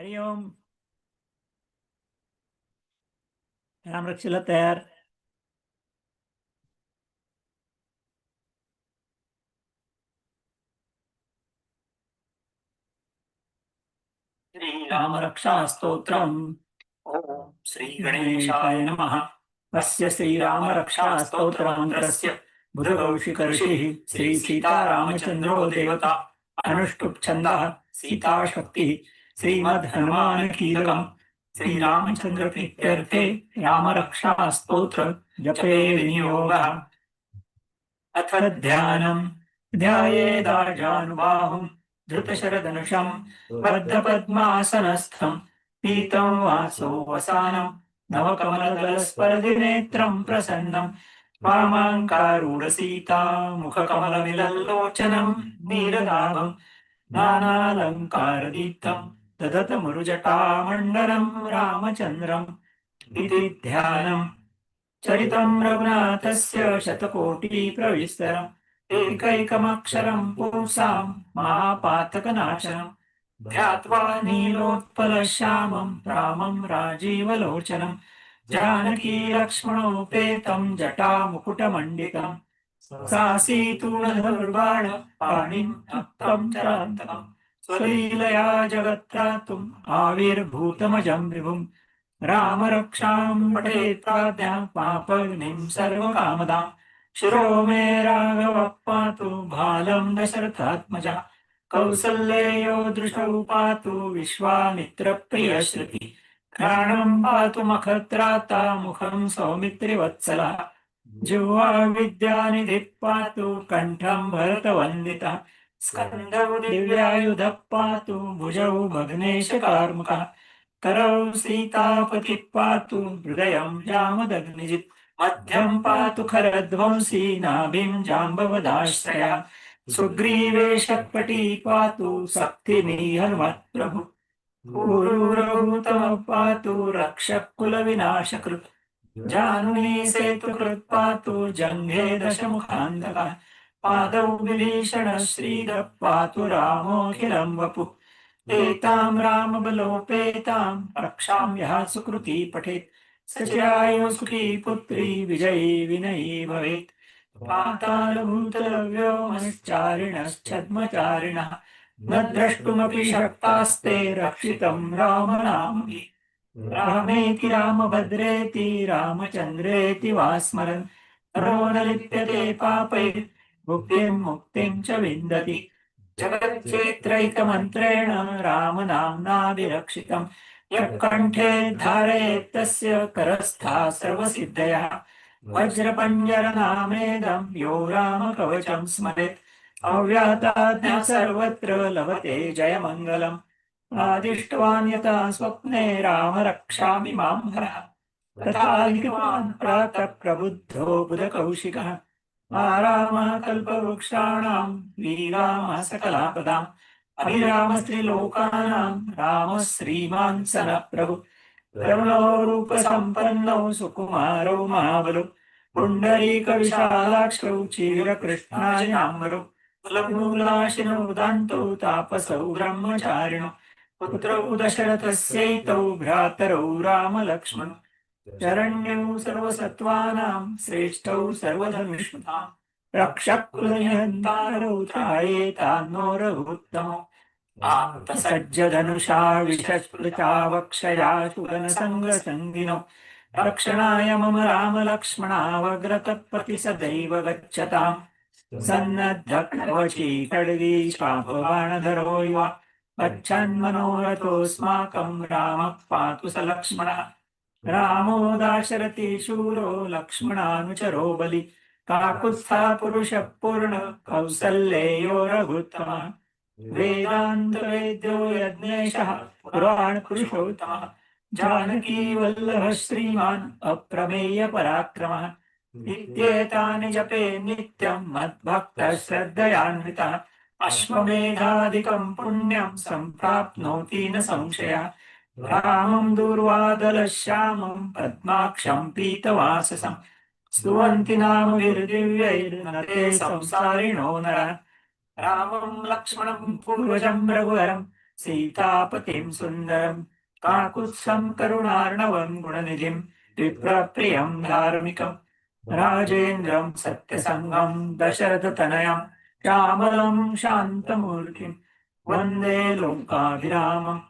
हरि ओम रामरक्षेला तयार. श्रीरामरक्षास्तोत्रम्. ॐ श्रीगणेशाय नमः. अस्य श्रीरामरक्षास्तोत्रमन्त्रस्य बुधकौशिकर्षिः श्रीसीतारामचन्द्रो देवता. अनुष्टुप्छन्दः सीताशक्तिः श्रीमद्हनुमानकीलकम्। श्रीरामचन्द्रप्रीत्यर्थे रामरक्षास्तोत्र जपे विनियोगः। अथ ध्यानम्। ध्यायेदाजानुबाहुम् धृतशरधनुषम् बद्धपद्मासनस्थम् पीतं वासो वसानम् नवकमलदलस्पर्धिनेत्रम् प्रसन्नम्। वामाङ्कारूढसीतामुखकमलविलल्लोचनम् नीरदाभम्। नानालङ्कारदीप्तम्। ददतमुरुजटामण्डलम् रामचन्द्रम् इति ध्यानम्। चरितम् रघुनाथस्य शतकोटिप्रविस्तरम्। एकैकमक्षरम् पुंसाम् महापातकनाशनम्। ध्यात्वा नीलोत्पलश्यामम् रामम् राजीवलोचनम्। जानकी लक्ष्मणोपेतम् जटामुकुटमण्डितम्। सासीतूणधर्वाण पाणिम् हस्तम् चरान्तकम्। स्वलीलया जगत्रातुम् आविर्भूतमजम् विभुम्। रामरक्षाम् पठेत् प्राज्ञाम् पापग्निम् सर्वकामदाम् शिरो मे राघवः पातु भालम् दशरथात्मजा। कौसल्येयो दृशौ पातु विश्वामित्रप्रियश्रुति। घ्राणम् पातु मखत्राता मुखम् सौमित्रिवत्सलः। जिह्वा विद्यानिधिः पातु कण्ठम् भरतवन्दितः। स्कन्दौ दिव्यायुधः पातु भुजौ भग्नेशकार्मुकः करौ सीतापतिः पातु हृदयम् जामदग्निजित् मध्यम् पातु खरध्वंसी नाभिम् जाम्बवदाश्रया सुग्रीवेशपटी पातु शक्तिनी हनुमत्प्रभु पूर्वतमः पातु रक्षः कुलविनाशकृत् जाह्नवी सेतुकृत् पातु जङ्घे दशमुखान्तकः पादौ विभीषण श्रीधः पातु रामोऽखिलम् वपु एताम् रामबलोपेताम् रक्षां यः सुकृती पठेत्। सचिरायो सुखी पुत्री विजयी विनयी भवेत्। पातालभूतलव्योमश्चारिणश्छद्मचारिणः न द्रष्टुमपि शक्तास्ते रक्षितम् रामनामि रामेति रामभद्रेति रामचन्द्रेति वा स्मरन् रो न लिप्यते पापै मुक्तिं मुक्तिं च विन्दति। जगच्चेत्रैकमन्त्रेण रामनाम्नाभिरक्षितम् यः कण्ठे धारयेत् तस्य करस्था सर्वसिद्धयः। वज्रपञ्जरनामेदम् यो रामकवचम् स्मरेत्। अव्याताज्ञा सर्वत्र लभते जयमङ्गलम्। आदिष्टवान् यथा स्वप्ने राम रक्षामि माम् हरः। तथा प्रातः प्रबुद्धो बुधकौशिकः। आरामः कल्पवृक्षाणाम् वीरामः सकलापदाम् अभिरामस्त्रिलोकानाम् रामः श्रीमान् सनः प्रभु करुणो रूपसम्पन्नौ सुकुमारौ महाबलौ पुण्डरीकविशालाक्षौ चीरकृष्णायाम्बरौ कुलमूलाशिनौ दान्तौ तापसौ ब्रह्मचारिणौ पुत्रौ दशरथस्यैतौ भ्रातरौ रामलक्ष्मण शरण्यौ सर्वसत्त्वानां श्रेष्ठौ सर्वधर्मिष्मताम् रक्षकुलनिहन्तारौ त्रायेतान्नो रघुत्तमौ सज्जधनुषा विषस्पृता वक्षया रक्षणाय मम रामलक्ष्मणावग्रतप्रति सदैव गच्छताम् सन्नद्धकवची खड्गी शापबाणधरो युवा गच्छन्मनोरथोऽस्माकम् रामः पातु स लक्ष्मणः। रामो दाशरथि शूरो लक्ष्मणानुचरो बलि। काकुत्स्था पुरुषः पूर्ण कौसल्येयो रघुत्तमः वेदान्तवेद्यो यज्ञेशः पुराणपुरुषोत्तमः जानकी वल्लभः श्रीमान् अप्रमेय पराक्रमः। इत्येतानि जपे नित्यम् मद्भक्तः श्रद्धयान्वितः। अश्वमेधादिकम् पुण्यम् सम्प्राप्नोति न संशयः। रामं दुर्वादलश्यामं पद्माक्षं पीतवाससं। स्तुवन्ति नामभिर्दिव्यैर्न ते संसारिणो नर। रामं लक्ष्मणं पूर्वजं रघुवरं सीतापतिं सुन्दरं। काकुत्सं करुणार्णवं गुणनिधिं विप्रप्रियं धार्मिकं। राजेन्द्रं सत्यसङ्गं दशरथतनयं श्यामलं शान्तमूर्तिं। वन्दे लोकाभिरामम्।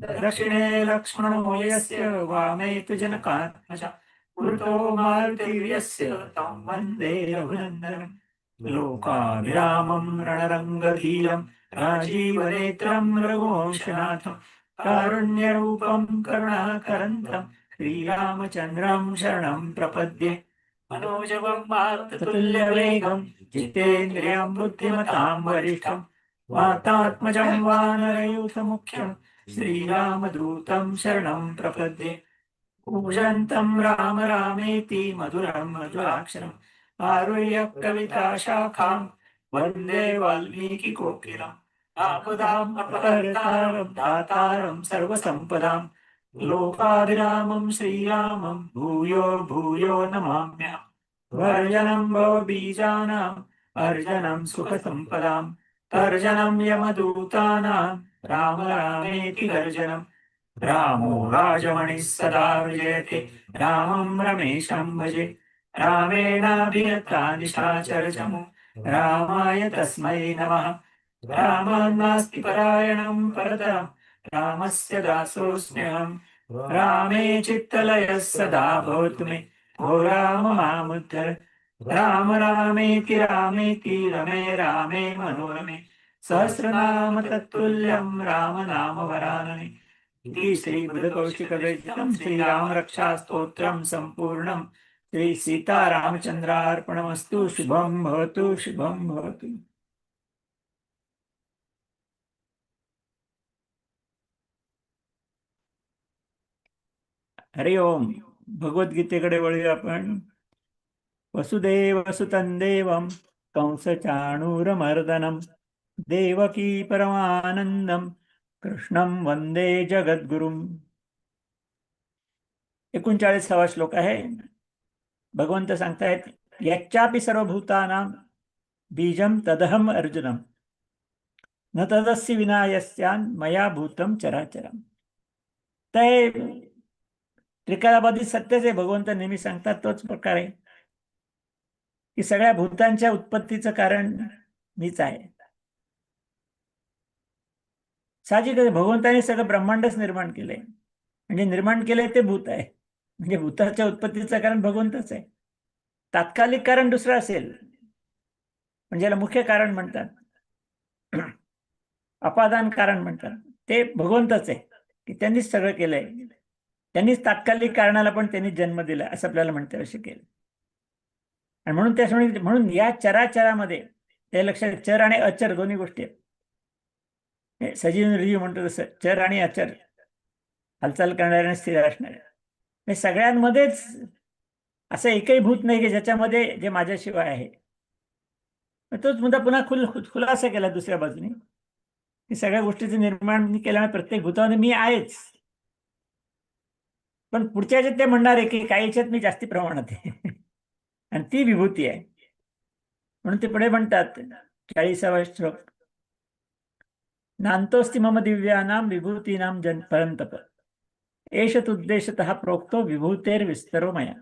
दक्षिणे लक्ष्मणो यस्य वामे तु जनकात्मज पुरुतो मारुतिर्यस्य तं वन्दे रघुनन्दनम् लोकाभिरामं रणरङ्गधीरं राजीवनेत्रं रघुवंशनाथं कारुण्यरूपं करुणाकरन्तं श्रीरामचन्द्रं शरणं प्रपद्ये। मनोजवं मारुततुल्यवेगं जितेन्द्रियं बुद्धिमतां वरिष्ठं वातात्मजं वानरयूथमुख्यम् श्रीरामदूतं शरणं प्रपद्ये। पूजन्तं राम रामेति मधुरं मधुराक्षरम्। आरुह्य कविता शाखां वन्दे वाल्मीकिकोकिलम् आपदाम् अपहर्तारं दातारं सर्वसम्पदां लोकाभिरामं श्रीरामं भूयो भूयो नमाम्यहम्। वर्जनं भवबीजानाम् अर्जनं सुखसम्पदां तर्जनं यमदूतानां राम रामेति गर्जनम् रामो राजमणिः सदा विजयते। रामं रमेशं भजे। रामेणाभियता निशाचरचमु रामाय तस्मै नमः। रामान्नास्ति परायणं परतरं रामस्य दासोऽस्म्यहम्। रामे चित्तलयः सदा भवतु मे। भो राम मामुद्धर राम रामेति रामेति रमे रामे मनोरमे। सहस्रनाम तत्तुल्यं राम नाम वरानने। इति श्रीबुधकौशिकविरचितं श्रीरामरक्षास्तोत्रं सम्पूर्णम् श्री सीतारामचन्द्रार्पणमस्तु शुभं भवतु शुभं भवतु। हरि ओम भगवद्गीतेकडे वळूया आपण. वसुदेव सुतं कंसचाणूरमर्दनं देवकी परमानन्दं कृष्णं वंदे जगद्गुरुम। एकोणचाळीसावा श्लोक आहे. भगवंत सांगतायत यच्चापि सर्वभूतानां बीजं तदहम अर्जुनम। न तदस्य विनायस्यान् मया भूतं चराचरम। ते त्रिकालाबाधित सत्यच आहे भगवंत नेहमी सांगतात तोच प्रकार आहे. की सगळ्या भूतांच्या उत्पत्तीचं कारण मीच आहे. साहजिक भगवंताने सगळं ब्रह्मांडच निर्माण केलंय. म्हणजे निर्माण केलंय ते भूत आहे. म्हणजे भूताच्या उत्पत्तीचं कारण भगवंतच आहे. तात्कालिक कारण दुसरं असेल. म्हणजे याला मुख्य कारण म्हणतात अपादान कारण म्हणतात ते भगवंतच आहे. की त्यांनीच सगळं केलंय. त्यांनीच तात्कालिक कारणाला पण त्यांनी जन्म दिला असं आपल्याला म्हणता येऊ शकेल. आणि म्हणून त्याच्यामुळे म्हणून या चराचरामध्ये ते लक्षात चर आणि अचर दोन्ही गोष्टी आहेत. सजीव रिजीव म्हणतो तसं चर आणि अचर हालचाल करणारे आणि स्थिर असणारे. सगळ्यांमध्येच असं एकही भूत नाही की ज्याच्यामध्ये जे माझ्याशिवाय आहे. तोच मुद्दा पुन्हा खुल खुलासा केला दुसऱ्या बाजूने. की सगळ्या गोष्टीचं निर्माण केल्यामुळे प्रत्येक भूतामध्ये मी आहेच. पण पुढच्या याच्यात ते म्हणणार आहे की काही याच्यात मी जास्ती प्रमाणात आहे. आणि ती विभूती आहे. म्हणून ते पुढे म्हणतात चाळीसावा श्लोक. नांतोस्ती मम दिव्यानां विभूतीनां जन परंतप एष तुद्देशत प्रोक्तो विभूतेर विस्तरो मया।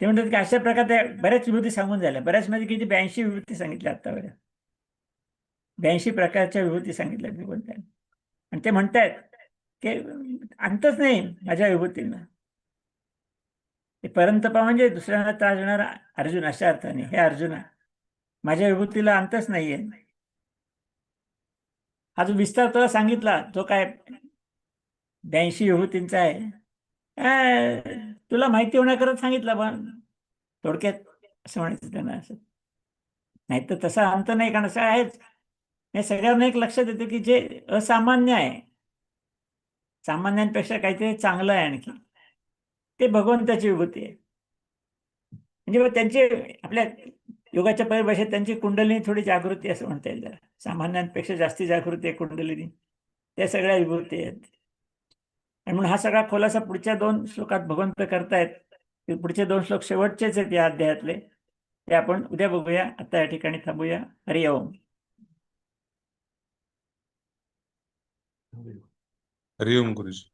ते म्हणतात की अशा प्रकारे बऱ्याच विभूती सांगून झाल्या. बऱ्याच मध्ये किती ब्याऐंशी विभूती सांगितल्या आतापर्यंत ब्याऐंशी प्रकारच्या विभूती सांगितल्या भगवंतांनी आणि ते म्हणतायत की अंतच नाही माझ्या विभूतींना. परंतपा म्हणजे दुसऱ्यांना त्रास देणारा अर्जुन अशा अर्थाने. हे अर्जुना माझ्या विभूतीला अंतच नाहीये. हा जो विस्तार तुला सांगितला तो काय ब्याऐंशी विभूतींचा आहे? तुला माहिती होण्याकरत सांगितलं पण थोडक्यात असं म्हणायचं त्यांना असं. नाही तर तसा अंत नाही कारण असं आहेच. हे सगळ्यांना एक लक्षात येतं की जे असामान्य आहे सामान्यांपेक्षा काहीतरी चांगलं आहे आणखी. ते भगवंताची विभूती आहे. म्हणजे मग आपल्या योगाच्या परिभाषेत त्यांची कुंडलिनी थोडी जागृती असं म्हणता येईल जरा. सामान्यांपेक्षा जास्ती जागृती आहे कुंडलिनी. त्या सगळ्या विभूती आहेत. आणि म्हणून हा सगळा खोलासा पुढच्या दोन श्लोकात भगवंत करतायत. पुढचे दोन श्लोक शेवटचेच आहेत या अध्यायातले. ते आपण उद्या बघूया. आता या ठिकाणी थांबूया. हरि ओम. हरिओम गुरुजी.